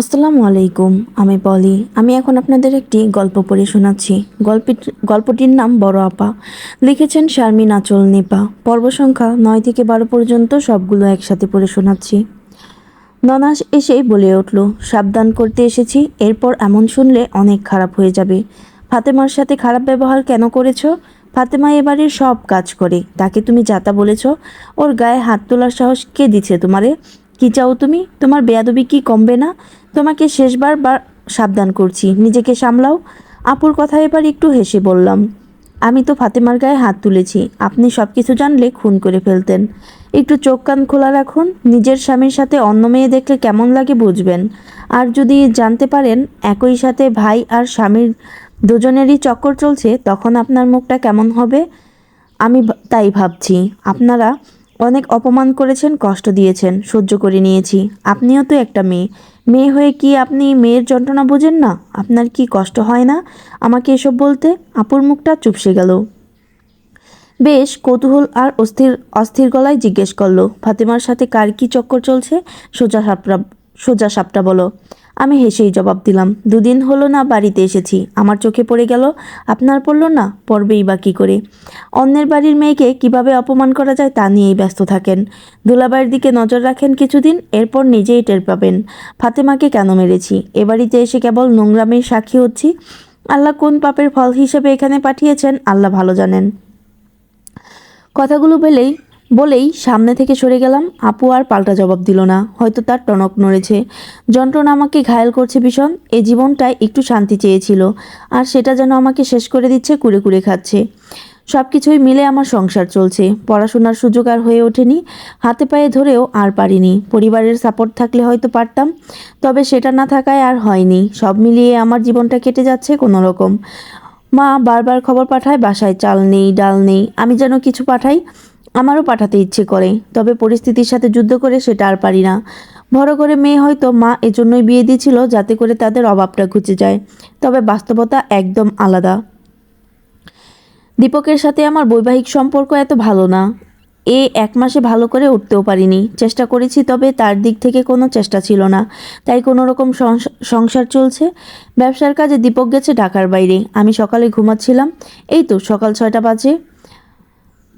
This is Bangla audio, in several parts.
আসসালামু আলাইকুম, আমি পলি। আমি এখন আপনাদের একটি গল্প পড়ে শোনাচ্ছি। গল্পটি গল্পটির নাম বড় আপা। লিখেছেন শারমিন আচল নেপা। পর্ব সংখ্যা নয় থেকে বারো পর্যন্ত সবগুলো একসাথে পড়ে শোনাচ্ছি। ননাস এসেই বলে উঠল, সাবধান করতে এসেছি, এরপর এমন শুনলে অনেক খারাপ হয়ে যাবে। ফাতেমার সাথে খারাপ ব্যবহার কেন করেছ? ফাতেমা এবারের সব কাজ করে। তাকে তুমি যাতা বলেছ, ওর গায়ে হাত তোলার সাহস কে দিচ্ছে তোমারে? কি চাও তুমি? তোমার বেয়াদবি কি কমবে না? তোমাকে শেষবার বার সাবধান করছি, নিজেকে সামলাও। আপুর কথা এবার একটু হেসে বললাম, আমি তো ফাতেমার গায়ে হাত তুলেছি, আপনি সব কিছু জানলে খুন করে ফেলতেন। একটু চোখ কান খোলা রাখুন, নিজের স্বামীর সাথে অন্য মেয়ে দেখলে কেমন লাগে বুঝবেন। আর যদি জানতে পারেন, একই সাথে ভাই আর স্বামীর দুজনেরই চক্কর চলছে, তখন আপনার মুখটা কেমন হবে? আমি তাই ভাবছি। আপনারা অনেক অপমান করেছেন, কষ্ট দিয়েছেন, সহ্য করে নিয়েছি। আপনিও তো একটা মেয়ে। মেয়ে হয়ে কি আপনি মেয়ের যন্ত্রণা বোঝেন না? আপনার কি কষ্ট হয় না? আমাকে এসব বলতে আপুর মুখটা চুপসে গেল। বেশ, কৌতূহল আর অস্থির অস্থির গলায় জিজ্ঞেস করল, ফাতেমার সাথে কার কি চক্কর চলছে? সোজা সাপটা সোজা সাপটা বলো। আমি হেসেই জবাব দিলাম, দুদিন হলো না বাড়িতে এসেছি। আমার চোখে পড়ে গেল, আপনার পড়ল না? পড়বেই বা কী করে? অন্যের বাড়ির মেয়েকে কীভাবে অপমান করা যায় তা নিয়েই ব্যস্ত থাকেন। দুলাবাইয়ের দিকে নজর রাখেন কিছুদিন, এরপর নিজেই টের পাবেন, ফাতেমাকে কেন মেরেছি? এ বাড়িতে এসে কেবল নোংরামের সাক্ষী হচ্ছি? আল্লাহ কোন পাপের ফল হিসেবে এখানে পাঠিয়েছেন, আল্লাহ ভালো জানেন। কথাগুলো বলেই বলেই সামনে থেকে সরে গেলাম। আপু আর পাল্টা জবাব দিল না। হয়তো তার টনক নড়েছে। যন্ত্রণা আমাকে ঘায়েল করছে ভীষণ। এ জীবনটায় একটু শান্তি চেয়েছিল। আর সেটা যেন আমাকে শেষ করে দিচ্ছে, কুড়ে কুড়ে খাচ্ছে। সব কিছুই মিলে আমার সংসার চলছে। পড়াশোনার সুযোগ আর হয়ে ওঠেনি। হাতে পায়ে ধরেও আর পারিনি। পরিবারের সাপোর্ট থাকলে হয়তো পারতাম। তবে সেটা না থাকায় আর হয়নি। সব মিলিয়ে আমার জীবনটা কেটে যাচ্ছে কোনো রকম মা বারবার খবর পাঠায়, বাসায় চাল নেই, ডাল নেই। আমি যেন কিছু পাঠাই আমারও পাঠাতে ইচ্ছে করে, তবে পরিস্থিতির সাথে যুদ্ধ করে সেটা আর পারি না। বড় করে মেয়ে হয়তো মা এজন্যই বিয়ে দিয়েছিল যাতে করে তাদের অভাবটা ঘুচে যায়, তবে বাস্তবতা একদম আলাদা। দীপকের সাথে আমার বৈবাহিক সম্পর্ক এত ভালো না। এ এক মাসে ভালো করে উঠতেও পারিনি। চেষ্টা করেছি, তবে তার দিক থেকে কোনো চেষ্টা ছিল না। তাই কোনো রকম সংসার চলছে। ব্যবসার কাজে দীপক গেছে ঢাকার বাইরে। আমি সকালে ঘুমাচ্ছিলাম। এই তো সকাল ছয়টা বাজে।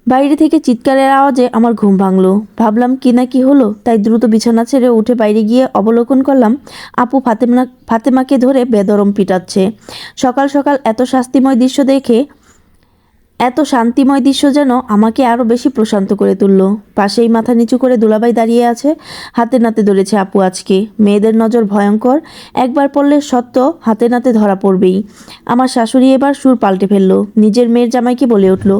বাইরে থেকে চিৎকারের আওয়াজে আমার ঘুম ভাঙলো। ভাবলাম, কি না কি হলো? তাই দ্রুত বিছানা ছেড়ে উঠে বাইরে গিয়ে অবলোকন করলাম, আপু ফাতেমা, ফাতেমাকে ধরে বেদরম পিটাচ্ছে। সকাল সকাল এত শাস্তিময় দৃশ্য দেখে এত শান্তিময় দৃশ্য যেন আমাকে আরও বেশি প্রশান্ত করে তুলল। পাশেই মাথা নিচু করে দুলাবাই দাঁড়িয়ে আছে। হাতে নাতে ধরেছে আপু আজকে। মেয়েদের নজর ভয়ঙ্কর। একবার পড়লে সত্য, হাতে নাতে ধরা পড়বেই। আমার শাশুড়ি এবার সুর পাল্টে ফেলল। নিজের মেয়ের জামাইকে বলে উঠল,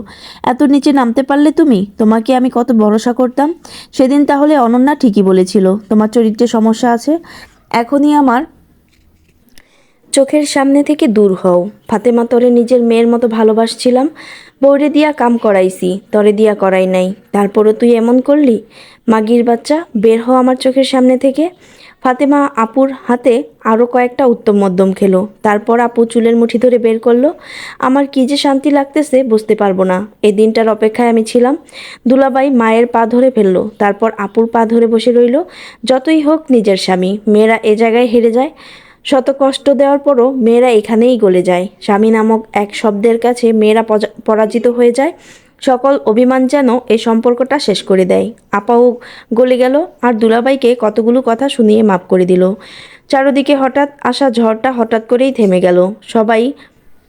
এত নিচে নামতে পারলে তুমি? তোমাকে আমি কত ভরসা করতাম? সেদিন তাহলে অনন্যা ঠিকই বলেছিল, তোমার চরিত্রে সমস্যা আছে। এখনই আমার চোখের সামনে থেকে দূর হও। ফাতেমা তরে নিজের মেয়ের মতো ভালোবাসছিলাম। বৌরে দিয়া কাম করাইছি, তরে দিয়া করাই নাই। তারপরও তুই এমন করলি? মাগির বাচ্চা, বের হও আমার চোখের সামনে থেকে। ফাতেমা আপুর হাতে আরও কয়েকটা উত্তম মধ্যম খেলো। তারপর আপু চুলের মুঠি ধরে বের করল। আমার কি যে শান্তি লাগতেছে বুঝতে পারব না। এই দিনটার অপেক্ষায় আমি ছিলাম। দুলাবাই মায়ের পা ধরে ফেলল। তারপর আপুর পা ধরে বসে রইল। যতই হোক নিজের স্বামী। মেয়েরা এ জায়গায় হেরে যায়। শত কষ্ট দেওয়ার পরও মেয়েরা এখানেই গলে যায়। স্বামী নামক এক শব্দের কাছে মেয়েরা পরাজিত হয়ে যায়। সকল অভিমান যেন এই সম্পর্কটা শেষ করে দেয়। আপাও গলে গেল আর দুলাবাইকে কতগুলো কথা শুনিয়ে মাফ করে দিল। চারদিকে হঠাৎ আসা ঝড়টা হঠাৎ করেই থেমে গেল। সবাই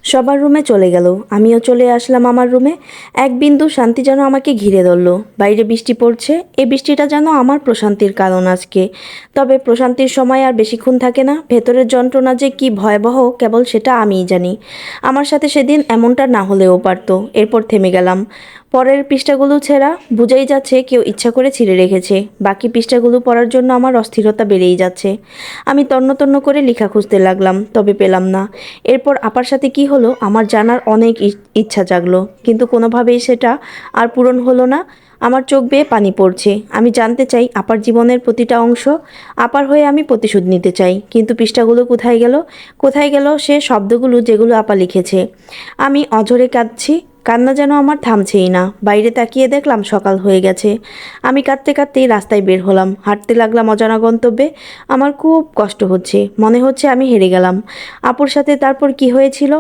সবার রুমে চলে গেল। আমিও চলে আসলাম আমার রুমে। এক বিন্দু শান্তি যেন আমাকে ঘিরে ধরল। বাইরে বৃষ্টি পড়ছে। এ বৃষ্টিটা যেন আমার প্রশান্তির কারণ আজকে। তবে প্রশান্তির সময় আর বেশিক্ষণ থাকে না। ভেতরের যন্ত্রণা যে কি ভয়াবহ, কেবল সেটা আমিই জানি। আমার সাথে সেদিন এমনটা না হলেও পারত। এরপর থেমে গেলাম। পরের পৃষ্ঠাগুলো ছেঁড়া বুঝাই যাচ্ছে কেউ ইচ্ছা করে ছিঁড়ে রেখেছে। বাকি পৃষ্ঠাগুলো পড়ার জন্য আমার অস্থিরতা বেড়েই যাচ্ছে। আমি তন্ন তন্ন করে লেখা খুঁজতে লাগলাম, তবে পেলাম না। এরপর আপার সাথে কি হলো আমার জানার অনেক ইচ্ছা জাগলো, কিন্তু কোনোভাবেই সেটা আর পূরণ হলো না। আমার চোখ বেয়ে পানি পড়ছে। আমি জানতে চাই আপার জীবনের প্রতিটা অংশ আপার হয়ে আমি প্রতিশোধ নিতে চাই, কিন্তু পৃষ্ঠাগুলো কোথায় গেল? কোথায় গেল সে শব্দগুলো যেগুলো আপা লিখেছে। আমি অঝরে কাঁদছি কান্না যেন আমার থামছেই না। বাইরে তাকিয়ে দেখলাম সকাল হয়ে গেছে। আমি কাঁদতে কাঁদতেই রাস্তায় বের হলাম। হাঁটতে লাগলাম অজানা গন্তব্যে। আমার খুব কষ্ট হচ্ছে। মনে হচ্ছে আমি হেরে গেলাম। আপুর সাথে তারপর কি হয়েছিল?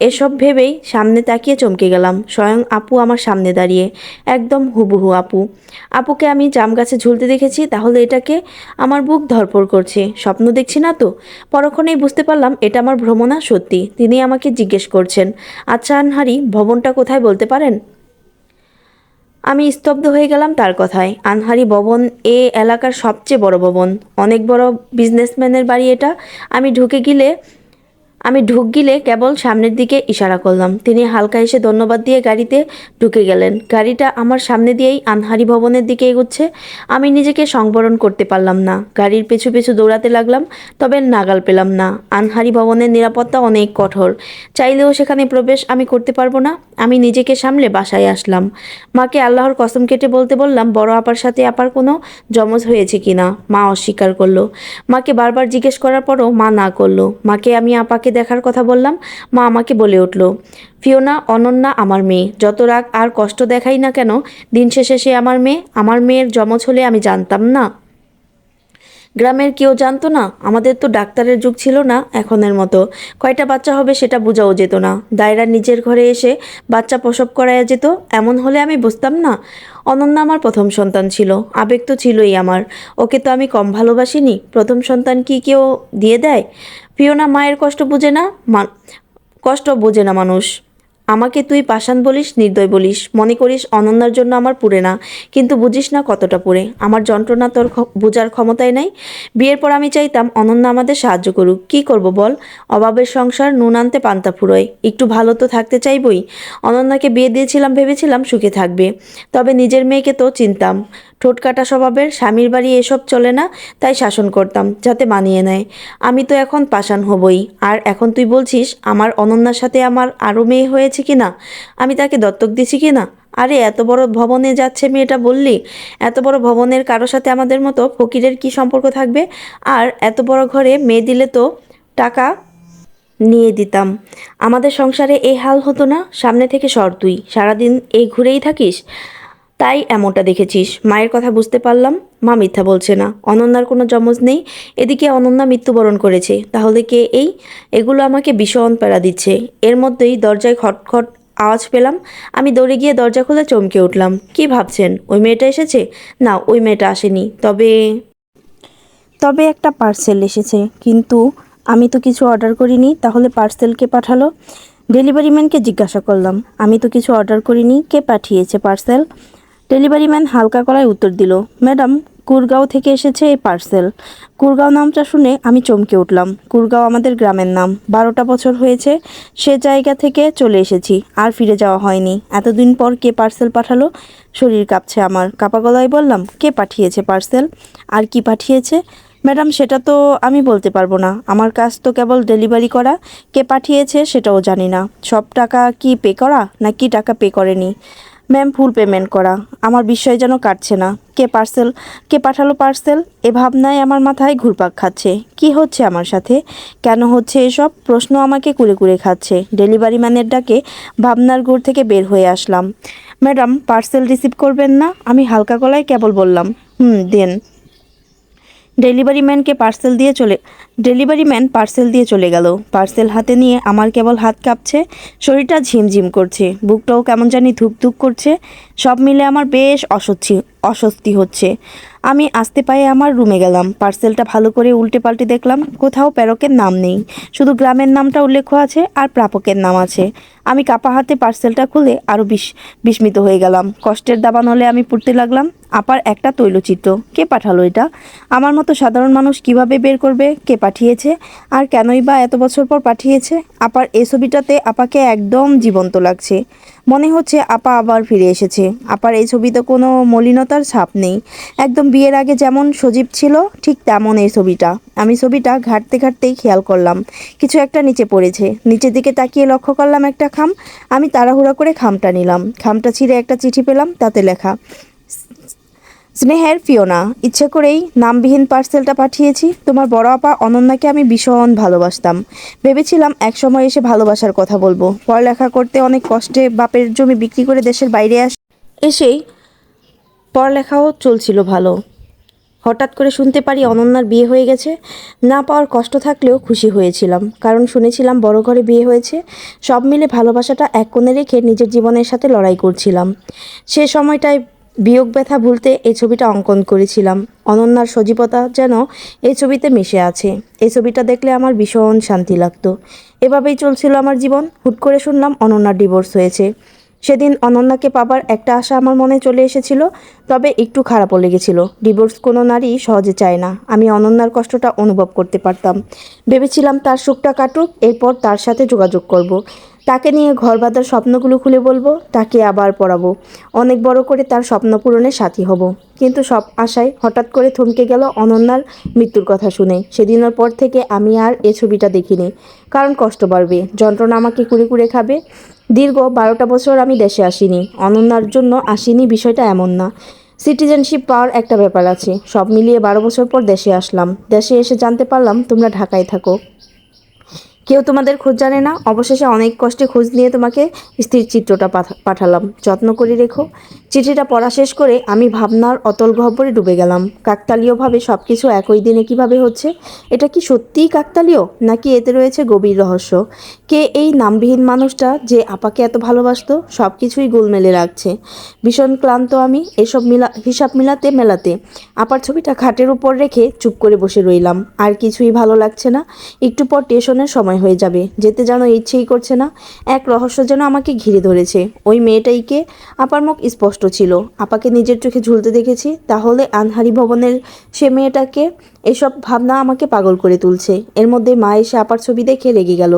এসব ভেবেই সামনে তাকিয়ে চমকে গেলাম। স্বয়ং আপু আমার সামনে দাঁড়িয়ে। একদম হুবহু আপু। আপুকে আমি জাম গাছে ঝুলতে দেখেছি, তাহলে এটাকে আমার বুক ধরপড় করছে। স্বপ্ন দেখছি না তো? পরক্ষণেই বুঝতে পারলাম এটা আমার ভ্রমণা সত্যি। তিনি আমাকে জিজ্ঞেস করছেন আচ্ছা আনহারি, ভবনটা কোথায় বলতে পারেন? আমি স্তব্ধ হয়ে গেলাম তার কথায়। আনহারি ভবন এ এলাকার সবচেয়ে বড় ভবন। অনেক বড় বিজনেসম্যানের বাড়ি এটা। আমি ঢুকে গেলে আমি ঢুক গিলে কেবল সামনের দিকে ইশারা করলাম। তিনি হালকা এসে ধন্যবাদ দিয়ে গাড়িতে ঢুকে গেলেন। গাড়িটা আমার সামনে দিয়েই আনহারি ভবনের দিকে এগোচ্ছে। আমি নিজেকে সংবরণ করতে পারলাম না। গাড়ির পেছু পেছু দৌড়াতে লাগলাম, তবে নাগাল পেলাম না। আনহারি ভবনের নিরাপত্তা অনেক কঠোর। চাইলেও সেখানে প্রবেশ আমি করতে পারব না। আমি নিজেকে সামলে বাসায় আসলাম। মাকে আল্লাহর কসম কেটে বলতে বললাম, বড় আপার সাথে আপার কোনো জমজ হয়েছে কি না মা অস্বীকার করল। মাকে বারবার জিজ্ঞেস করার পরও মা না করল। মাকে আমি আপাকে দেখার কথা বললাম, মা আমাকে বলে উঠল, ফিওনা, অনন্যা আমার মেয়ে, যত রাগ আর কষ্ট দেখাই না কেন, দিন শেষে সে আমার মেয়ে, আমার মেয়ের জমজ হলে আমি জানতাম না। গ্রামের কেউ জানতো না, আমাদের তো ডাক্তারের যুগ ছিল না এখনের মতো, কয়টা বাচ্চা হবে সেটা বোঝাও যেত না, দায়রা নিজের ঘরে এসে বাচ্চা প্রসব করাইয়া যেত, এমন হলে আমি বুঝতাম না। অনন্যা আমার প্রথম সন্তান ছিল, আবেগ তো ছিলই আমার, ওকে তো আমি কম ভালোবাসিনি, প্রথম সন্তান কি কেউ দিয়ে দেয়? পিওনা মায়ের কষ্ট বুঝে না কষ্ট বোঝে না মানুষ। আমাকে তুই পাষাণ বলিস, নির্দয় বলিস, মনে করিস অনন্যার জন্য আমার পুরে না, কিন্তু বুঝিস না কতটা পুরে আমার যন্ত্রণা তোর বোঝার ক্ষমতাই নাই। বিয়ের পর আমি চাইতাম অনন্যা আমাদের সাহায্য করুক। কি করব বল? অভাবের সংসার, নুন আনতে পান্তা ফুরোয়। একটু ভালো তো থাকতে চাইবই। অনন্যাকে বিয়ে দিয়েছিলাম, ভেবেছিলাম সুখে থাকবে। তবে নিজের মেয়েকে তো চিনতাম। ঠোঁটকাটা স্বভাবের, স্বামীর বাড়ি এসব চলে না, তাই শাসন করতাম, যাতে মানিয়ে নেয়। আমি তো এখন পাষাণ হবই, আর এখন তুই বলছিস আমার অনন্যার সাথে আমার আরও মেয়ে হয়েছে কি না আমি তাকে দত্তক দিছি কি না আরে, এত বড় ভবনে যাচ্ছে মেয়েটা বললি? এত বড় ভবনের কারও সাথে আমাদের মতো ফকিরের কি সম্পর্ক থাকবে? আর এত বড় ঘরে মেয়ে দিলে তো টাকা নিয়ে দিতাম। আমাদের সংসারে এই হাল হতো না, সামনে থেকে সর তুই, সারাদিন এই ঘুরেই থাকিস? তাই এমনটা দেখেছিস। মায়ের কথা বুঝতে পারলাম। মা মিথ্যা বলছে না। অনন্যার কোনো জমজ নেই। এদিকে অনন্যা মৃত্যুবরণ করেছে। তাহলে কে এই? এগুলো আমাকে ভীষণ প্যারা দিচ্ছে। এর মধ্যেই দরজায় খটখট আওয়াজ পেলাম। আমি দৌড়ে গিয়ে দরজা খুলে চমকে উঠলাম। কি ভাবছেন? ওই মেয়েটা এসেছে? না, ওই মেয়েটা আসেনি। তবে তবে একটা পার্সেল এসেছে। কিন্তু আমি তো কিছু অর্ডার করিনি। তাহলে পার্সেল কে পাঠালো? ডেলিভারি ম্যানকে জিজ্ঞাসা করলাম। আমি তো কিছু অর্ডার করিনি। কে পাঠিয়েছে পার্সেল? ডেলিভারি ম্যান হালকা গলায় উত্তর দিল, ম্যাডাম, কুরগাঁও থেকে এসেছে এই পার্সেল। কুরগাঁও নামটা শুনে আমি চমকে উঠলাম। কুরগাঁও আমাদের গ্রামের নাম। বারোটা বছর হয়েছে, সে জায়গা থেকে চলে এসেছি, আর ফিরে যাওয়া হয়নি। এতদিন পর কে পার্সেল পাঠালো? শরীর কাঁপছে আমার। কাপা গলায় বললাম, কে পাঠিয়েছে পার্সেল? আর কি পাঠিয়েছে? ম্যাডাম, সেটা তো আমি বলতে পারব না। আমার কাজ তো কেবল ডেলিভারি করা। কে পাঠিয়েছে সেটাও জানি না। সব টাকা কি পে করা না কি টাকা পে করেনি? ম্যাম ফুল পেমেন্ট করা। আমার বিষয় যেন কাটছে না। কে পার্সেল কে পাঠালো পার্সেল এ ভাবনায় আমার মাথায় ঘুরপাক খাচ্ছে। কি হচ্ছে আমার সাথে? কেন হচ্ছে এসব? প্রশ্ন আমাকে কুড়ে কুড়ে খাচ্ছে। ডেলিভারি ম্যানের ডাকে ভাবনার গুড় থেকে বের হয়ে আসলাম। ম্যাডাম পার্সেল রিসিভ করবেন না? আমি হালকা গলায় কেবল বললাম, হুম, দেন। ডেলিভারি ম্যানকে পার্সেল দিয়ে চলে, ডেলিভারি ম্যান পার্সেল দিয়ে চলে গেল। পার্সেল হাতে নিয়ে আমার কেবল হাত কাঁপছে, শরীরটা ঝিমঝিম করছে, বুকটাও কেমন জানি ধুপ করছে, সব মিলে আমার বেশ অস্বস্তি অস্বস্তি হচ্ছে। আমি আসতে পায়ে আমার রুমে গেলাম। পার্সেলটা ভালো করে উল্টে পাল্টে দেখলাম, কোথাও প্যারকের নাম নেই। শুধু গ্রামের নামটা উল্লেখ আছে আর প্রাপকের নাম আছে। আমি কাপা হাতে পার্সেলটা খুলে আরও বিস বিস্মিত হয়ে গেলাম। কষ্টের দাবান হলে আমি পড়তে লাগলাম। আপার একটা তৈলচিত্র। কে পাঠালো এটা? আমার মতো সাধারণ মানুষ কীভাবে বের করবে? কে পাঠিয়েছে? আর কেনই বা এত বছর পর পাঠিয়েছে? আপার এই ছবিটাতে আপাকে একদম জীবন্ত লাগছে। মনে হচ্ছে আপা আবার ফিরে এসেছে। আপার এই ছবিতে কোনো মলিনতার ছাপ নেই। একদম বিয়ের আগে যেমন সজীব ছিল, ঠিক তেমন এই ছবিটা। আমি ছবিটা ঘাটতে ঘাটতেই খেয়াল করলাম। কিছু একটা নিচে পড়েছে। নিচের দিকে তাকিয়ে লক্ষ্য করলাম একটা খাম। আমি তাড়াহুড়া করে খামটা নিলাম। খামটা ছিঁড়ে একটা চিঠি পেলাম, তাতে লেখা, স্নেহের ফিওনা, ইচ্ছে করেই নামবিহীন পার্সেলটা পাঠিয়েছি। তোমার বড় আপা অনন্যাকে আমি ভীষণ ভালোবাসতাম। ভেবেছিলাম এক সময় এসে ভালোবাসার কথা বলব। পড়ালেখা করতে অনেক কষ্টে বাপের জমি বিক্রি করে দেশের বাইরে আস এসেই পড়ালেখাও চলছিল ভালো। হঠাৎ করে শুনতে পারি অনন্যার বিয়ে হয়ে গেছে। না পাওয়ার কষ্ট থাকলেও খুশি হয়েছিলাম। কারণ শুনেছিলাম বড় ঘরে বিয়ে হয়েছে। সব মিলে ভালোবাসাটা এক কোণে রেখে নিজের জীবনের সাথে লড়াই করছিলাম। সে সময়টায় বিয়োগ ব্যথা ভুলতে এই ছবিটা অঙ্কন করেছিলাম। অনন্যার সজীবতা যেন এই ছবিতে মিশে আছে। এই ছবিটা দেখলে আমার ভীষণ শান্তি লাগতো। এভাবেই চলছিল আমার জীবন। হুট করে শুনলাম অনন্যার ডিভোর্স হয়েছে। সেদিন অনন্যাকে পাবার একটা আশা আমার মনে চলে এসেছিল, তবে একটু খারাপও লেগেছিল। ডিভোর্স কোনো নারী সহজে চায় না। আমি অনন্যার কষ্টটা অনুভব করতে পারতাম। ভেবেছিলাম তার সুখটা কাটুক, এরপর তার সাথে যোগাযোগ করব। তাকে নিয়ে ঘর বাঁধার স্বপ্নগুলো খুলে বলব, তাকে আবার পড়াবো। অনেক বড় করে তার স্বপ্ন পূরণের সাথী হব। কিন্তু সব আশায় হঠাৎ করে থমকে গেল অনন্যার মৃত্যুর কথা শুনে। সেদিনের পর থেকে আমি আর এ ছবিটা দেখিনি। কারণ কষ্ট বাড়বে। যন্ত্রণা আমাকে কুড়ে কুড়ে খাবে। দীর্ঘ বারোটা বছর আমি দেশে আসিনি। অনন্যার জন্য আসিনি বিষয়টা এমন না। সিটিজেনশিপ পাওয়ার একটা ব্যাপার আছে। সব মিলিয়ে বারো বছর পর দেশে আসলাম। দেশে এসে জানতে পারলাম তোমরা ঢাকায় থাকো। কেউ তোমাদের খোঁজ জানে না। অবশেষে অনেক কষ্টে খোঁজ নিয়ে তোমাকে স্থির চিত্রটা পাঠা- পাঠালাম। যত্ন করে রেখো। চিঠিটা পড়া শেষ করে আমি ভাবনার অতল গহ্বরে ডুবে গেলাম। কাকতালীয়ভাবে সব কিছু একই দিনে কীভাবে হচ্ছে? এটা কি সত্যিই কাকতালীয়? নাকি এতে রয়েছে গভীর রহস্য? কে এই নামবিহীন মানুষটা যে আপাকে এত ভালোবাসত? সব কিছুই গোলমেলে রাখছে ভীষণ ক্লান্ত আমি এসব মিলা হিসাব মিলাতে মেলাতে। আপার ছবিটা খাটের উপর রেখে চুপ করে বসে রইলাম। আর কিছুই ভালো লাগছে না। একটু পর টেশনের সময় হয়ে যাবে। যেতে যেন ইচ্ছেই করছে না, এক রহস্য যেন আমাকে ঘিরে ধরেছে। ওই মেয়েটাইকে আপার মুখ স্পষ্ট ছিল। আপাকে নিজের চোখে ঝুলতে দেখেছি, তাহলে আনহারি ভবনের সে মেয়েটাকে এসব ভাবনা আমাকে পাগল করে তুলছে। এর মধ্যে মা এসে আপার ছবি দেখে রেগে গেল।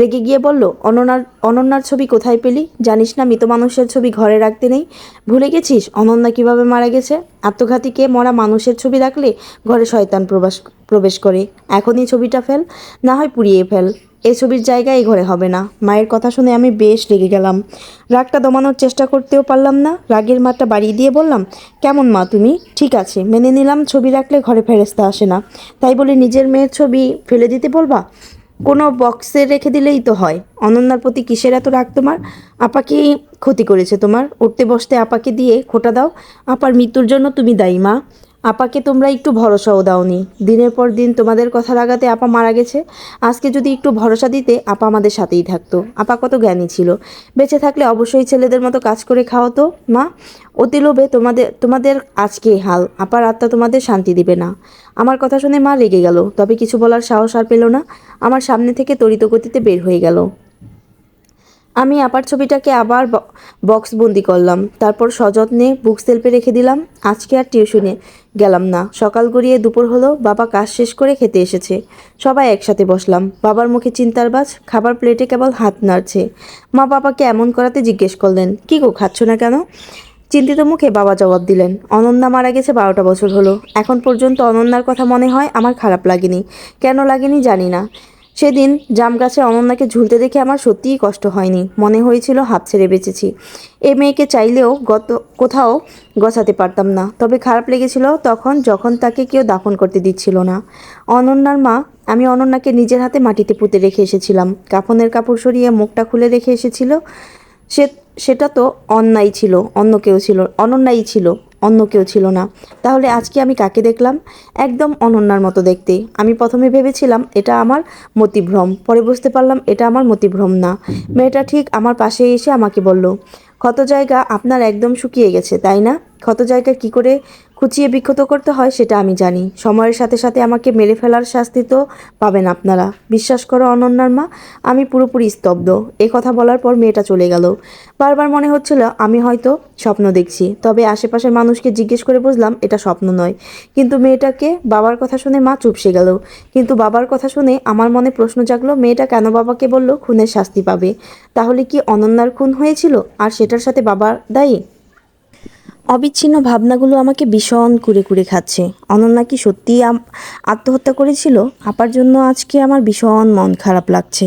রেগে গিয়ে বলল, অনন্যার অনন্যার ছবি কোথায় পেলি? জানিস না, মৃত মানুষের ছবি ঘরে রাখতে নেই। ভুলে গেছিস? অনন্যা কীভাবে মারা গেছে? আত্মঘাতীকে মরা মানুষের ছবি রাখলে ঘরে শয়তান প্রবেশ প্রবেশ করে, এখনই ছবিটা ফেল, না হয় পুড়িয়ে ফেল। এই ছবির জায়গায় ঘরে হবে না। মায়ের কথা শুনে আমি বেশ রেগে গেলাম। রাগটা দমানোর চেষ্টা করতেও পারলাম না। রাগের মাত্রা বাড়িয়ে দিয়ে বললাম, কেমন মা তুমি? ঠিক আছে, মেনে নিলাম ছবি রাখলে ঘরে ফেরেস্তা আসে না। তাই বলে নিজের মেয়ের ছবি ফেলে দিতে বলবা? কোনো বক্সে রেখে দিলেই তো হয়। অনন্যার প্রতি কিসের এত রাগ তোমার? আপাকে ক্ষতি করেছে তোমার। উঠতে বসতে আপাকে দিয়ে খোটা দাও। আপার মৃত্যুর জন্য তুমি দায়ী মা। আপাকে তোমরা একটু ভরসাও দাওনি। দিনের পর দিন তোমাদের কথা লাগাতে আপা মারা গেছে। আজকে যদি একটু ভরসা দিতে, আপা আমাদের সাথেই থাকতো। আপা কত জ্ঞানী ছিল। বেঁচে থাকলে অবশ্যই ছেলেদের মতো কাজ করে খাওয়াতো। মা, অতি লোভে তোমাদের তোমাদের আজকে হাল। আপার আত্মা তোমাদের শান্তি দিবে না। আমার কথা শুনে মা রেগে গেল। তবে কিছু বলার সাহস আর পেল না। আমার সামনে থেকে তড়িত গতিতে বের হয়ে গেল। আমি আপার ছবিটাকে আবার ব- বক্সবন্দি করলাম। তারপর সযত্নে বুক সেলফে রেখে দিলাম। আজকে আর টিউশনে গেলাম না। সকাল গড়িয়ে দুপুর হলো, বাবা কাজ শেষ করে খেতে এসেছে। সবাই একসাথে বসলাম। বাবার মুখে চিন্তার বাজ, খাবার প্লেটে কেবল হাত নাড়ছে। মা বাবাকে এমন করাতে জিজ্ঞেস করলেন, কী গো, খাচ্ছ না কেন? চিন্তিত মুখে বাবা জবাব দিলেন, অনন্যা মারা গেছে বারোটা বছর হলো। এখন পর্যন্ত অনন্যার কথা মনে হয় আমার খারাপ লাগেনি। কেন লাগেনি জানি না। সেদিন জাম গাছে অনন্যাকে ঝুলতে দেখে আমার সত্যিই কষ্ট হয়নি। মনে হয়েছিল হাত ছেড়ে বেঁচেছি। এ মেয়েকে চাইলেও গত, কোথাও গছাতে পারতাম না। তবে খারাপ লেগেছিল তখন যখন তাকে কেউ দাফন করতে দিচ্ছিল না। অনন্যার মা, আমি অনন্যাকে নিজের হাতে মাটিতে পুঁতে রেখে এসেছিলাম। কাফনের কাপড় সরিয়ে মুখটা খুলে রেখে এসেছিল। সে, সেটা তো অন্যায় ছিল, অন্য কেউ ছিল অনন্যায়ই ছিল। অন্য কেউ ছিল না। তাহলে আজকে আমি কাকে দেখলাম? একদম অনন্যার মতো দেখতে। আমি প্রথমে ভেবেছিলাম, এটা আমার মতিভ্রম। পরে বুঝতে পারলাম, এটা আমার মতিভ্রম না। মেয়েটা ঠিক আমার পাশে এসে আমাকে বলল ক্ষত জায়গা আপনার একদম শুকিয়ে গেছে, তাই না? ক্ষত জায়গা কি করে খুঁচিয়ে বিক্ষত করতে হয়, সেটা আমি জানি। সময়ের সাথে সাথে আমাকে মেরে ফেলার শাস্তি তো পাবেন আপনারা। বিশ্বাস করো, অনন্যার মা, আমি পুরোপুরি স্তব্ধ। এ কথা বলার পর মেয়েটা চলে গেল। বারবার মনে হচ্ছিল, আমি হয়তো স্বপ্ন দেখছি। তবে আশেপাশের মানুষকে জিজ্ঞেস করে বুঝলাম, এটা স্বপ্ন নয়। কিন্তু মেয়েটাকে বাবার কথা শুনে মা চুপসে গেল। কিন্তু বাবার কথা শুনে আমার মনে প্রশ্ন জাগলো, মেয়েটা কেন বাবাকে বলল, খুনের শাস্তি পাবে? তাহলে কি অনন্যার খুন হয়েছিল? আর সেটার সাথে বাবার দায়ী? অবিচ্ছিন্ন ভাবনাগুলো আমাকে ভীষণ কুড়ে কুড়ে খাচ্ছে। অনন্যা কি সত্যিই আত্মহত্যা করেছিল? আপার জন্য আজকে আমার ভীষণ মন খারাপ লাগছে।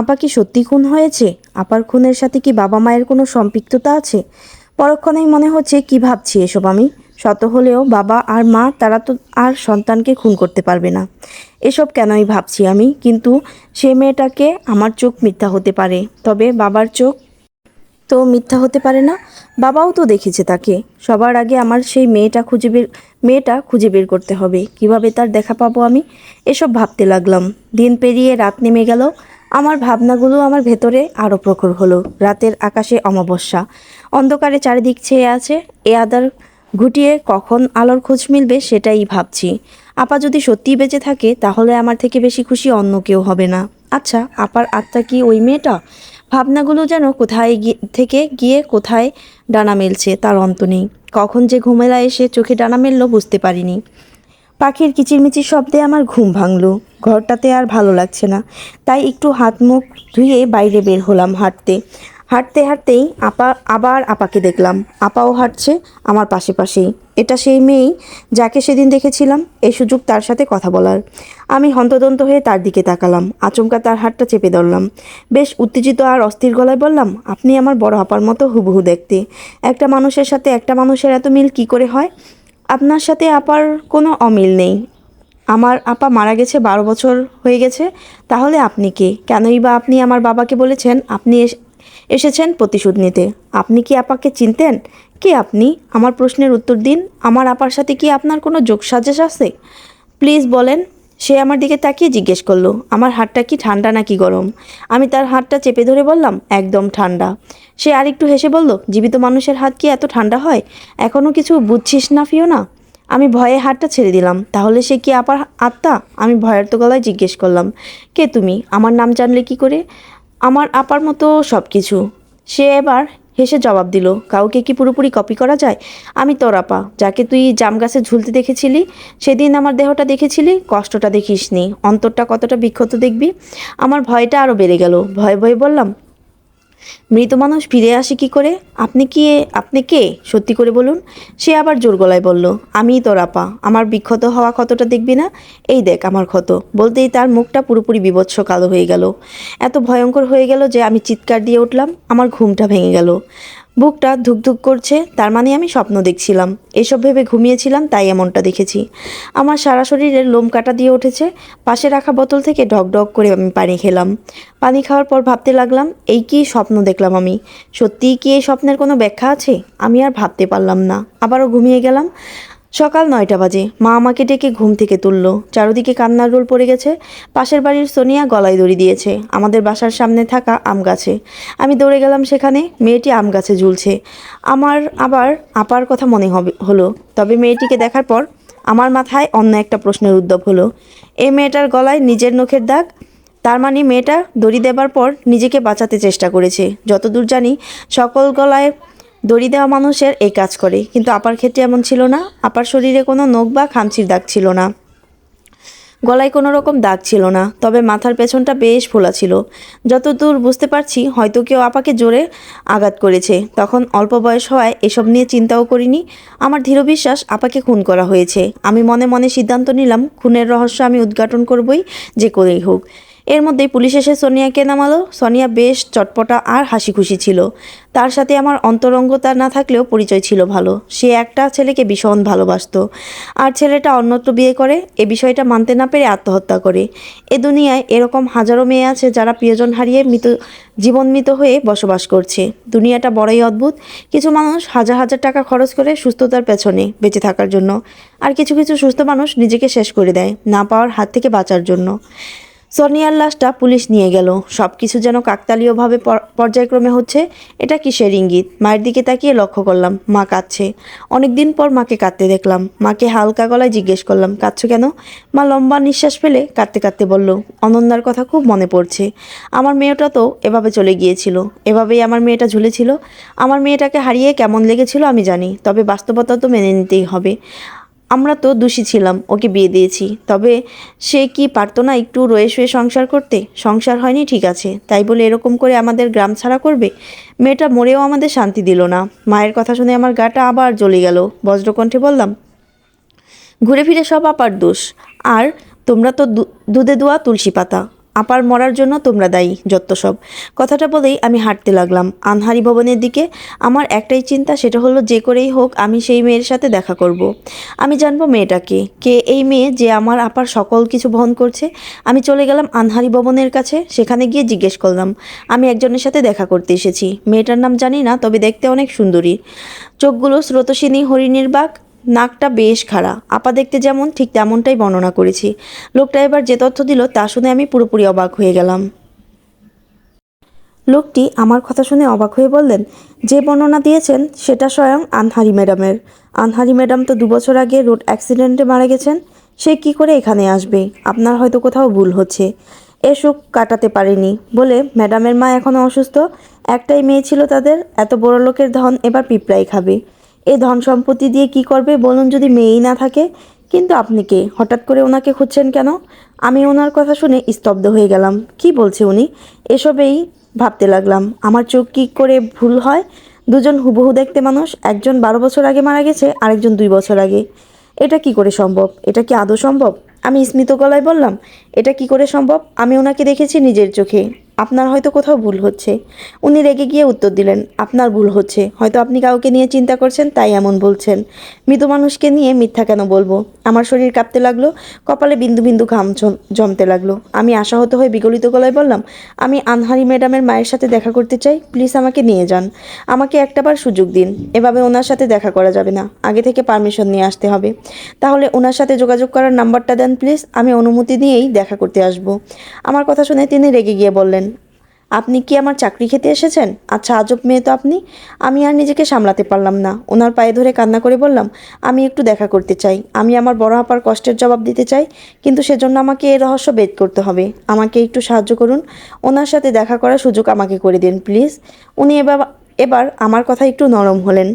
আপা কি সত্যি খুন হয়েছে? আপার খুনের সাথে কি বাবা মায়ের কোনো সম্পৃক্ততা আছে? পরক্ষণেই মনে হচ্ছে, কি ভাবছি এসব আমি? শত হলেও বাবা আর মা, তারা তো আর সন্তানকে খুন করতে পারবে না। এসব কেনই ভাবছি আমি? কিন্তু সে মেয়েটাকে আমার চোখ মিথ্যা হতে পারে। তবে বাবার চোখ তো মিথ্যা হতে পারে না। বাবাও তো দেখেছে তাকে। সবার আগে আমার সেই মেয়েটা খুঁজে বের মেয়েটা খুঁজে বের করতে হবে। কীভাবে তার দেখা পাবো আমি? এসব ভাবতে লাগলাম। দিন পেরিয়ে রাত নেমে গেল। আমার ভাবনাগুলো আমার ভেতরে আরও প্রখর হলো। রাতের আকাশে অমাবস্যা। অন্ধকারে চারিদিক ছেয়ে আছে। এ আদার ঘুটিয়ে কখন আলোর খোঁজ মিলবে সেটাই ভাবছি। আপা যদি সত্যিই বেঁচে থাকে, তাহলে আমার থেকে বেশি খুশি অন্য কেউ হবে না। আচ্ছা আপার আত্মা কি ওই মেয়েটা? ভাবনাগুলো যেন কোথায় থেকে গিয়ে কোথায় ডানা মেলছে তার অন্ত নেই। কখন যে ঘুমেলা এসে চোখে ডানা মেলল বুঝতে পারিনি। পাখির কিচিরমিচির শব্দে আমার ঘুম ভাঙলো। ঘরটাতে আর ভালো লাগছে না। তাই একটু হাত মুখ ধুয়ে বাইরে বের হলাম হাঁটতে। হাঁটতে হাঁটতেই আপা, আবার আপাকে দেখলাম। আপাও হাঁটছে আমার পাশে পাশেই এটা সেই মেয়েই যাকে সেদিন দেখেছিলাম, এই সুযোগ তার সাথে কথা বলার। আমি হন্তদন্ত হয়ে তার দিকে তাকালাম, আচমকা তার হাতটা চেপে ধরলাম। বেশ উত্তেজিত আর অস্থির গলায় বললাম, আপনি আমার বড় আপার মতো হুবহু দেখতে। একটা মানুষের সাথে একটা মানুষের এত মিল কি করে হয়? আপনার সাথে আপার কোনো অমিল নেই। আমার আপা মারা গেছে বারো বছর হয়ে গেছে, তাহলে আপনি কে? কেনই বা আপনি আমার বাবাকে বলেছেন, আপনি এসেছেন প্রতিশোধ নিতে। আপনি কি আপাকে চিনতেন? কে আপনি? আমার প্রশ্নের উত্তর দিন। আমার আপার সাথে কি আপনার কোনো যোগসাজেশ আছে? প্লিজ বলেন। সে আমার দিকে তাকিয়ে জিজ্ঞেস করল, আমার হাতটা কি ঠান্ডা নাকি গরম? আমি তার হাতটা চেপে ধরে বললাম, একদম ঠান্ডা। সে আরেকটু হেসে বলল, জীবিত মানুষের হাত কি এত ঠান্ডা হয়? এখনও কিছু বুঝছিস না ফিও না আমি ভয়ে হাতটা ছেড়ে দিলাম, তাহলে সে কি আপার আত্মা? আমি ভয়ার্ত গলায় জিজ্ঞেস করলাম, কে তুমি? আমার নাম জানলে কি করে? আমার আপার মতো সব কিছু সে এবার হেসে জবাব দিল, কাউকে কি পুরোপুরি কপি করা যায়? আমি তোর আপা, যাকে তুই জাম গাছে ঝুলতে দেখেছিলি, সেদিন আমার দেহটা দেখেছিলি, কষ্টটা দেখিসনি। অন্তরটা কতটা বিক্ষত দেখবি? আমার ভয়টা আরও বেড়ে গেল। ভয় ভয় বললাম মৃত মানুষ ফিরে আসে কি করে? আপনি কি আপনি কে? সত্যি করে বলুন। সে আবার জোর গলায় বলল আমিই তোর আপা। আমার বিক্ষত হওয়া ক্ষতটা দেখবি না? এই দেখ আমার ক্ষত। বলতেই তার মুখটা পুরোপুরি বিভৎস কালো হয়ে গেল। এত ভয়ঙ্কর হয়ে গেল যে আমি চিৎকার দিয়ে উঠলাম। আমার ঘুমটা ভেঙে গেল। বুকটা ধুকধুক করছে, তার মানে আমি স্বপ্ন দেখছিলাম। এসব ভেবে ঘুমিয়েছিলাম, তাই এমনটা দেখেছি। আমার সারা শরীরে লোম কাটা দিয়ে উঠেছে, পাশে রাখা বোতল থেকে ঢক ঢক করে আমি পানি খেলাম। পানি খাওয়ার পর ভাবতে লাগলাম, এই কি স্বপ্ন দেখলাম আমি? সত্যিই কি এই স্বপ্নের কোনো ব্যাখ্যা আছে? আমি আর ভাবতে পারলাম না। আবারও ঘুমিয়ে গেলাম। সকাল নয়টা বাজে। মা আমাকে ডেকে ঘুম থেকে তুললো। চারদিকে কান্নার রোল পড়ে গেছে। পাশের বাড়ির সোনিয়া গলায় দড়ি দিয়েছে। আমাদের বাসার সামনে থাকা আম গাছে। আমি দৌড়ে গেলাম সেখানে। মেয়েটি আম গাছে ঝুলছে। আমার আবার আপার কথা মনে হবে, হলো। তবে মেয়েটিকে দেখার পর আমার মাথায় অন্য একটা প্রশ্নের উদ্ভব হলো। এই মেয়েটার গলায় নিজের নখের দাগ। তার মানে মেয়েটা দড়ি দেবার পর নিজেকে বাঁচাতে চেষ্টা করেছে। যতদূর জানি, সকল গলায় দড়ি দেওয়া মানুষের এই কাজ করে। কিন্তু আপার ক্ষেত্রে এমন ছিল না। আপার শরীরে কোনো নখ বা খামচির দাগ ছিল না। গলায় কোনো রকম দাগ ছিল না। তবে মাথার পেছনটা বেশ ফোলা ছিল। যতদূর বুঝতে পারছি, হয়তো কেউ আপাকে জোরে আঘাত করেছে। তখন অল্প বয়স হওয়ায় এসব নিয়ে চিন্তাও করিনি। আমার দৃঢ় বিশ্বাস আপাকে খুন করা হয়েছে। আমি মনে মনে সিদ্ধান্ত নিলাম, খুনের রহস্য আমি উদ্ঘাটন করবই, যে করেই হোক। এর মধ্যেই পুলিশ এসে সোনিয়াকে নামালো। সোনিয়া বেশ চটপটা আর হাসি খুশি ছিল। তার সাথে আমার অন্তরঙ্গতা না থাকলেও পরিচয় ছিল ভালো। সে একটা ছেলেকে ভীষণ ভালোবাসতো। আর ছেলেটা অন্যত্র বিয়ে করে, এ বিষয়টা মানতে না পেরে আত্মহত্যা করে। এ দুনিয়ায় এরকম হাজারো মেয়ে আছে যারা প্রিয়জন হারিয়ে মৃত, জীবন মৃত হয়ে বসবাস করছে। দুনিয়াটা বড়ই অদ্ভুত। কিছু মানুষ হাজার হাজার টাকা খরচ করে সুস্থতার পেছনে বেঁচে থাকার জন্য, আর কিছু কিছু সুস্থ মানুষ নিজেকে শেষ করে দেয়, না পাওয়ার হাত থেকে বাঁচার জন্য। সোনিয়ার লাশটা পুলিশ নিয়ে গেল। সব কিছু যেন কাকতালীয়ভাবে পর- পর্যায়ক্রমে হচ্ছে, এটা কিসের ইঙ্গিত? মায়ের দিকে তাকিয়ে লক্ষ্য করলাম, মা কাঁদছে। অনেকদিন পর মাকে কাঁদতে দেখলাম। মাকে হালকা গলায় জিজ্ঞেস করলাম, কাঁদছো কেন? মা লম্বা নিঃশ্বাস ফেলে কাঁদতে কাঁদতে বলল, অনন্যার কথা খুব মনে পড়ছে। আমার মেয়েটা তো এভাবে চলে গিয়েছিল। এভাবেই আমার মেয়েটা ঝুলেছিল। আমার মেয়েটাকে হারিয়ে কেমন লেগেছিল আমি জানি, তবে বাস্তবতা তো মেনে নিতেই হবে। আমরা তো দোষী ছিলাম, ওকে বিয়ে দিয়েছি। তবে সে কি পারতো না একটু রয়ে শুয়ে সংসার করতে? সংসার হয়নি, ঠিক আছে। তাই বলে এরকম করে আমাদের গ্রাম ছাড়া করবে? মেয়েটা মরেও আমাদের শান্তি দিল না। মায়ের কথা শুনে আমার গাটা আবার জ্বলে গেল। বজ্রকণ্ঠে বললাম, ঘুরে ফিরে সব আপার দোষ। আর তোমরা তো দুধে দোয়া তুলসী পাতা। আপার মরার জন্য তোমরা দায়ী, যত সব। কথাটা বলেই আমি হাঁটতে লাগলাম। আনহারি ভবনের দিকে আমার একটাই চিন্তা, সেটা হলো যে করেই হোক আমি সেই মেয়ের সাথে দেখা করব। আমি জানব মেয়েটাকে কে এই মেয়ে যে আমার আপার সকল কিছু বহন করছে? আমি চলে গেলাম আনহারি ভবনের কাছে, সেখানে গিয়ে জিজ্ঞেস করলাম, আমি একজনের সাথে দেখা করতে এসেছি। মেয়েটার নাম জানি না, তবে দেখতে অনেক সুন্দরী। চোখগুলো স্রোতসিনী হরিণীর বাঘ নাকটা বেশ খাড়া। আপা দেখতে যেমন ঠিক তেমনটাই বর্ণনা করেছি। লোকটা এবার যে তথ্য দিল তা শুনে আমি পুরোপুরি অবাক হয়ে গেলাম। লোকটি আমার কথা শুনে অবাক হয়ে বললেন, যে বর্ণনা দিয়েছেন সেটা স্বয়ং আনহারি ম্যাডামের। আনহারি ম্যাডাম তো দু বছর আগে রোড অ্যাক্সিডেন্টে মারা গেছেন, সে কি করে এখানে আসবে? আপনার হয়তো কোথাও ভুল হচ্ছে। এ সুখ কাটাতে পারেনি। বলে ম্যাডামের মা এখনও অসুস্থ। একটাই মেয়ে ছিল তাদের, এত বড় লোকের ধন এবার পিঁপড়াই খাবে। এই ধন সম্পত্তি দিয়ে কি করবে? বলুন যদি মেয়েই না থাকে। কিন্তু আপনি কে? হঠাৎ করে ওনাকে খুঁজছেন কেন? আমি ওনার কথা শুনে স্তব্ধ হয়ে গেলাম। কি বলছে উনি? এসবেই ভাবতে লাগলাম। আমার চোখ কি করে ভুল হয়? দুজন হুবহু দেখতে মানুষ। একজন বারো বছর আগে মারা গেছে, আরেকজন দুই বছর আগে। এটা কি করে সম্ভব? এটা কি আদৌ সম্ভব? আমি স্মিত গলায় বললাম, এটা কি করে সম্ভব? আমি ওনাকে দেখেছি নিজের চোখে। আপনার হয়তো কোথাও ভুল হচ্ছে। উনি রেগে গিয়ে উত্তর দিলেন, আপনার ভুল হচ্ছে। হয়তো আপনি কাউকে নিয়ে চিন্তা করছেন, তাই এমন বলছেন। মৃত মানুষকে নিয়ে মিথ্যা কেন বলব? আমার শরীর কাঁপতে লাগল, কপালে বিন্দু বিন্দু ঘাম জম- জমতে লাগল। আমি আশাহত হয়ে বিগলিত গলায় বললাম, আমি আনহারি ম্যাডামের মায়ের সাথে দেখা করতে চাই, প্লিজ আমাকে নিয়ে যান। আমাকে একটাবার সুযোগ দিন। এভাবে ওনার সাথে দেখা করা যাবে না। আগে থেকে পারমিশন নিয়ে আসতে হবে। তাহলে ওনার সাথে যোগাযোগ করার নাম্বারটা দেন, প্লিজ। আমি অনুমতি নিয়েই দেখা করতে আসব। আমার কথা শুনে তিনি রেগে গিয়ে বললেন আপনি কি আমার চাকরি খেতে এসেছেন? আচ্ছা আজব মেয়ে তো আপনি। আমি আর নিজেকে সামলাতে পারলাম না। ওনার পায়ে ধরে কান্না করে বললাম, আমি একটু দেখা করতে চাই। আমি আমার বড় আপার কষ্টের জবাব দিতে চাই, কিন্তু সেজন্য আমাকে এই রহস্য বেদ করতে হবে। আমাকে একটু সাহায্য করুন। ওনার সাথে দেখা করার সুযোগ আমাকে করে দিন, প্লিজ। উনি এবার এবার আমার কথা একটু নরম হলেন।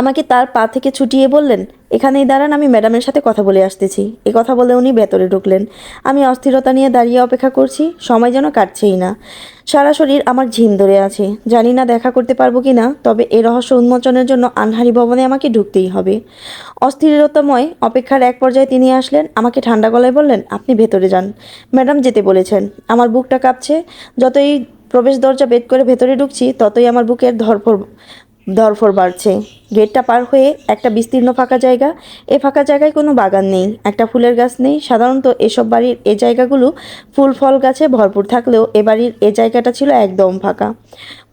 আমাকে তার পা থেকে ছুটিয়ে বললেন, এখানেই দাঁড়ান, আমি ম্যাডামের সাথে কথা বলে আসতেছি। এ কথা বলে উনি ভেতরে ঢুকলেন। আমি অস্থিরতা নিয়ে দাঁড়িয়ে অপেক্ষা করছি, সময় যেন কাটছেই না। সারা শরীর আমার ঝিম ধরে আছে। জানি না দেখা করতে পারব কি না তবে এ রহস্য উন্মোচনের জন্য আনহারি ভবনে আমাকে ঢুকতেই হবে। অস্থিরতাময় অপেক্ষার এক পর্যায়ে তিনি আসলেন, আমাকে ঠান্ডা গলায় বললেন, আপনি ভেতরে যান। ম্যাডাম, যেতে বলেছেন। আমার বুকটা কাঁপছে। যতই প্রবেশ দরজা বেদ করে ভেতরে ঢুকছি, ততই আমার বুকের ধরফর ধরফর বাড়ছে। গেটটা পার হয়ে একটা বিস্তীর্ণ ফাঁকা জায়গা। এ ফাঁকা জায়গায় কোনো বাগান নেই, একটা ফুলের গাছ নেই। সাধারণত এসব বাড়ির এ জায়গাগুলো ফুল, ফল গাছে ভরপুর থাকলেও এ বাড়ির এ জায়গাটা ছিল একদম ফাঁকা।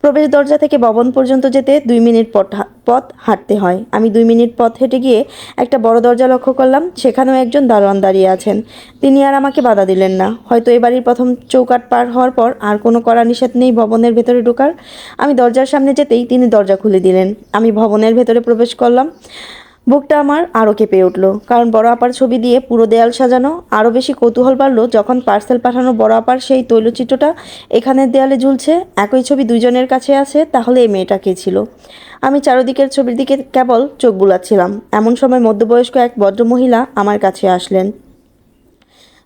প্রবেশ দরজা থেকে ভবন পর্যন্ত যেতে দুই মিনিট পথ পথ হাঁটতে হয়। আমি দুই মিনিট পথ হেঁটে গিয়ে একটা বড় দরজা লক্ষ্য করলাম, সেখানেও একজন দারোয়ান দাঁড়িয়ে আছেন। তিনি আর আমাকে বাধা দিলেন না। হয়তো এ বাড়ির প্রথম চৌকাট পার হওয়ার পর আর কোনো কড়া নিষেধ নেই ভবনের ভেতরে ঢোকার। আমি দরজার সামনে যেতেই তিনি দরজা খুলে দিলেন। আমি ভবনের ভেতরে প্রবেশ করলাম। বুকটা আমার আরও কেঁপে উঠল, কারণ বড় আপার ছবি দিয়ে পুরো দেয়াল সাজানো আরও বেশি কৌতূহল বাড়লো যখন পার্সেল পাঠানো বড় আপার সেই তৈলচিত্রটা এখানের দেয়ালে ঝুলছে। একই ছবি দুজনের কাছে আছে, তাহলে এই মেয়েটা কে ছিল? আমি চারদিকের ছবির দিকে কেবল চোখ বুলাচ্ছিলাম। এমন সময় মধ্যবয়স্ক এক ভদ্রমহিলা আমার কাছে আসলেন।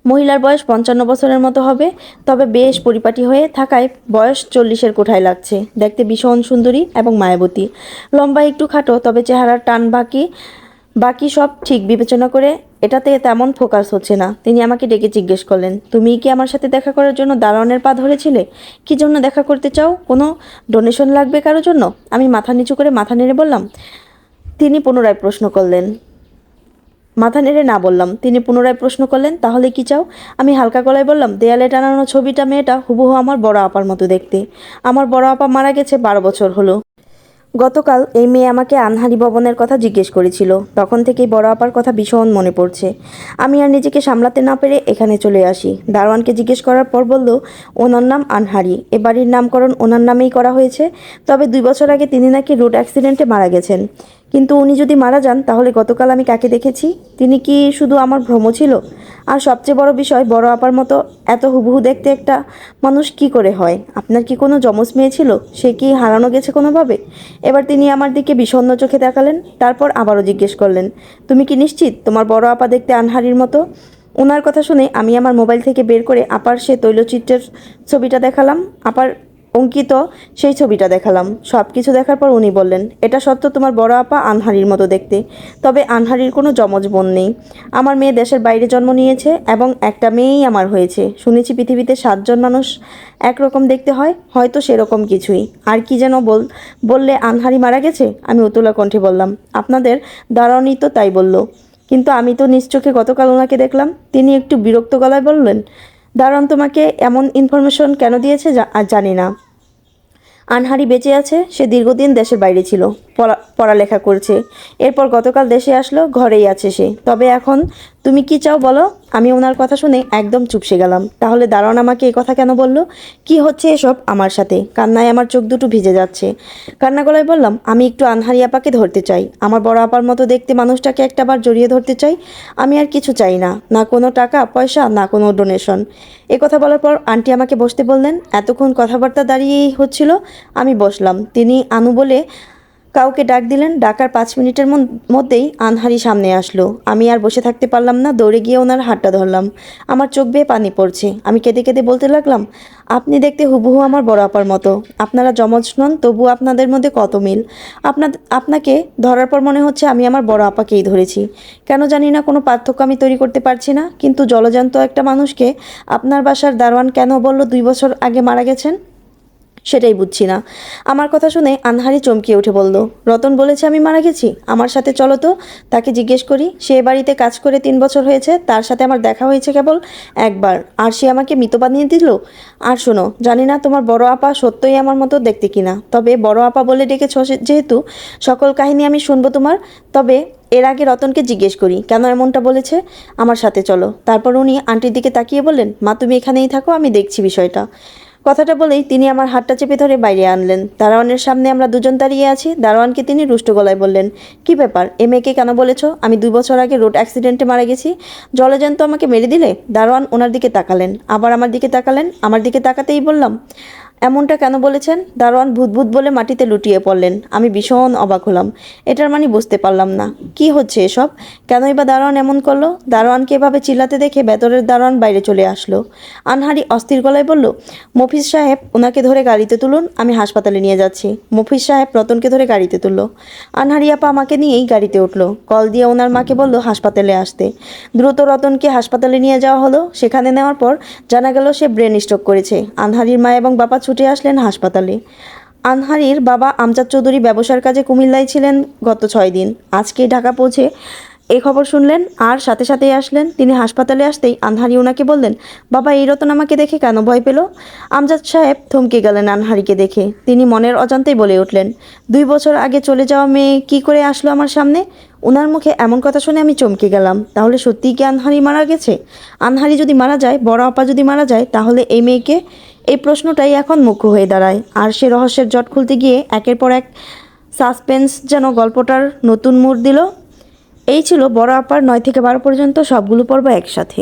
মহিলার বয়স পঞ্চান্ন বছরের মতো হবে, তবে বেশ পরিপাটি হয়ে থাকায় বয়স চল্লিশের কোঠায় লাগছে। দেখতে ভীষণ সুন্দরী এবং মায়াবতী। লম্বা একটু খাটো, তবে চেহারার টান বাকি বাকি সব ঠিক বিবেচনা করে এটাতে তেমন ফোকাস হচ্ছে না। তিনি আমাকে ডেকে জিজ্ঞেস করলেন, তুমি কি আমার সাথে দেখা করার জন্য দারোয়ানের পা ধরেছিলে? কি জন্য দেখা করতে চাও? কোনো ডোনেশন লাগবে কারোর জন্য? আমি মাথা নিচু করে মাথা নেড়ে বললাম, তিনি পুনরায় প্রশ্ন করলেন। মাথা নেড়ে না বললাম। তিনি পুনরায় প্রশ্ন করলেন, তাহলে কি চাও? আমি হালকা গলায় বললাম, দেয়ালে টানানো ছবিটা মেয়েটা হুবহু আমার বড় আপার মতো দেখতে। আমার বড় আপা মারা গেছে বারো বছর হলো। গতকাল এই মেয়ে আমাকে আনহারি ভবনের কথা জিজ্ঞেস করেছিল। তখন থেকেই বড় আপার কথা ভীষণ মনে পড়ছে। আমি আর নিজেকে সামলাতে না পেরে এখানে চলে আসি। দারোয়ানকে জিজ্ঞেস করার পর বলল, ওনার নাম আনহারি। এ বাড়ির নামকরণ ওনার নামেই করা হয়েছে। তবে দুই বছর আগে তিনি নাকি রোড অ্যাক্সিডেন্টে মারা গেছেন। কিন্তু উনি যদি মারা যান, তাহলে গতকাল আমি কাকে দেখেছি? তিনি কি শুধু আমার ভ্রম ছিল? আর সবচেয়ে বড় বিষয়, বড় আপার মতো এত হুবহু দেখতে একটা মানুষ কি করে হয়? আপনার কি কোনো যমজ মেয়ে ছিল? সে কি হারানো গেছে কোনোভাবে? এবার তিনি আমার দিকে বিষণ্ণ চোখে দেখালেন, তারপর আবারও জিজ্ঞেস করলেন, তুমি কি নিশ্চিত তোমার বড় আপা দেখতে আনহারির মতো? ওনার কথা শুনে আমি আমার মোবাইল থেকে বের করে আপার সে তৈলচিত্রের ছবিটা দেখালাম। আপার অঙ্কিত, সেই ছবিটা দেখালাম। সব কিছু দেখার পর উনি বললেন, এটা সত্য তোমার বড় আপা আনহারির মতো দেখতে। তবে আনহারির কোনো জমজ বোন নেই। আমার মেয়ে দেশের বাইরে জন্ম নিয়েছে এবং একটা মেয়েই আমার হয়েছে। শুনেছি পৃথিবীতে সাতজন মানুষ একরকম দেখতে হয়, হয়তো সেরকম কিছুই। আর কি যেন বল, বললে আনহারি মারা গেছে? আমি উতলা কণ্ঠে বললাম, আপনাদের দাঁড়ানি তো তাই বলল। কিন্তু আমি তো নিজ চোখে গতকাল ওনাকে দেখলাম। তিনি একটু বিরক্ত গলায় বললেন দারুণ তোমাকে এমন ইনফরমেশন কেন দিয়েছে আর জানি না। আনহারি বেঁচে আছে, সে দীর্ঘদিন দেশের বাইরে ছিল, পড়া- পড়ালেখা করছে। এরপর গতকাল দেশে আসলো, ঘরেই আছে সে। তবে এখন তুমি কি চাও বলো? আমি ওনার কথা শুনে একদম চুপসে গেলাম। তাহলে দারুণ আমাকে এই কথা কেন বলল? কি হচ্ছে এসব আমার সাথে? কান্নায় আমার চোখ দুটো ভিজে যাচ্ছে। কান্না গলায় বললাম, আমি একটু আনহারি আপাকে ধরতে চাই। আমার বড় আপার মতো দেখতে মানুষটাকে একটাবার জড়িয়ে ধরতে চাই। আমি আর কিছু চাই না। না কোনো টাকা, পয়সা, না কোনো ডোনেশন এ কথা বলার পর আন্টি আমাকে বসতে বললেন, এতক্ষণ কথাবার্তা দাঁড়িয়েই হচ্ছিল, আমি বসলাম। তিনি আনু বলে কাউকে ডাক দিলেন, ডাকার পাঁচ মিনিটের মন- মধ্যেই আনহারি সামনে আসলো। আমি আর বসে থাকতে পারলাম না, দৌড়ে গিয়ে ওনার হাতটা ধরলাম। আমার চোখ বেয়ে পানি পড়ছে। আমি কেঁদে কেঁদে বলতে লাগলাম, আপনি দেখতে হুবহু আমার বড় আপার মতো। আপনারা জমজ নন তবু আপনাদের মধ্যে কত মিল? আপনার আপনাকে ধরার পর মনে হচ্ছে আমি আমার বড় আপাকেই ধরেছি। কেন জানি না কোনো পার্থক্য আমি তৈরি করতে পারছি না, কিন্তু জলজান্ত একটা মানুষকে আপনার বাসার দারোয়ান কেন বলল দুই বছর আগে মারা গেছেন? সেটাই বুঝছি না। আমার কথা শুনে আনহারি চমকে উঠে বলল, রতন বলেছে আমি মারা গেছি, আমার সাথে চলো তো। তাকে জিজ্ঞেস করি, সে বাড়িতে কাজ করে তিন বছর হয়েছে, তার সাথে আমার দেখা হয়েছে কেবল একবার, আর সে আমাকে মৃত বানিয়ে দিল? আর শোনো, জানি না তোমার বড় আপা সত্যই আমার মতো দেখতে কিনা, তবে বড় আপা বলে ডেকেছ যেহেতু, সকল কাহিনী আমি শুনব তোমার, তবে এর আগে রতনকে জিজ্ঞেস করি, কেন এমনটা বলেছে? আমার সাথে চলো। তারপর উনি আন্টির দিকে তাকিয়ে বললেন, মা, তুমি এখানেই থাকো, আমি দেখছি বিষয়টা। কথাটা বলেই তিনি আমার হাতটা চেপে ধরে বাইরে আনলেন। দারোয়ানের সামনে আমরা দুজন দাঁড়িয়ে আছি। দারোয়ানকে তিনি রুষ্ট গলায় বললেন, কি ব্যাপার? এ মেয়েকে কেন বলেছ? আমি দুই বছর আগে রোড অ্যাক্সিডেন্টে মারা গেছি। জলজান্ত আমাকে মেরে দিলে? দারোয়ান ওনার দিকে তাকালেন। আবার আমার দিকে তাকালেন? আমার দিকে তাকাতেই বললাম এমনটা কেন বলেছেন? দারোয়ান ভূতভূত বলে মাটিতে লুটিয়ে পড়লেন। আমি ভীষণ অবাক হলাম। এটার মানে বুঝতে পারলাম না। কি হচ্ছে এসব? কেনই বা দারোয়ান এমন করল? দারোয়ানকে এভাবে চিল্লাতে দেখে ভেতরের দারোয়ান বাইরে চলে আসলো। আনহারি অস্থির গলায় বলল, মফিজ সাহেব ওনাকে ধরে গাড়িতে তুলুন, আমি হাসপাতালে নিয়ে যাচ্ছি। মফিজ সাহেব রতনকে ধরে গাড়িতে তুললো। আনহারি আপা আমাকে নিয়েই গাড়িতে উঠল। কল দিয়ে ওনার মাকে বলল, হাসপাতালে আসতে। দ্রুত রতনকে হাসপাতালে নিয়ে যাওয়া হলো। সেখানে নেওয়ার পর জানা গেল, সে ব্রেন স্ট্রোক করেছে। আনহারির মা এবং বাবা ছুটে আসলেন হাসপাতালে। আনহারির বাবা আমজাদ চৌধুরী ব্যবসার কাজে কুমিল্লায় ছিলেন গত ছয় দিন। আজকে ঢাকা পৌঁছে এ খবর শুনলেন আর সাথে সাথেই আসলেন। তিনি হাসপাতালে আসতেই আনহারি ওনাকে বললেন, বাবা, এই রতন আমাকে দেখে কেন ভয় পেল? আমজাদ সাহেব থমকে গেলেন আনহারিকে দেখে। তিনি মনের অজান্তেই বলে উঠলেন, দুই বছর আগে চলে যাওয়া মেয়ে কি করে আসলো আমার সামনে? ওনার মুখে এমন কথা শুনে আমি চমকে গেলাম। তাহলে সত্যিই কি আনহারি মারা গেছে? আনহারি যদি মারা যায়, বড় আপা যদি মারা যায়, তাহলে এই মেয়েকে এই প্রশ্নটাই এখন মুখ্য হয়ে দাঁড়ায়। আর সে রহস্যের জট খুলতে গিয়ে একের পর এক সাসপেন্স যেন গল্পটার নতুন মোড় দিল। এই ছিল বড় আপার নয় থেকে বারো পর্যন্ত সবগুলো পর্ব একসাথে।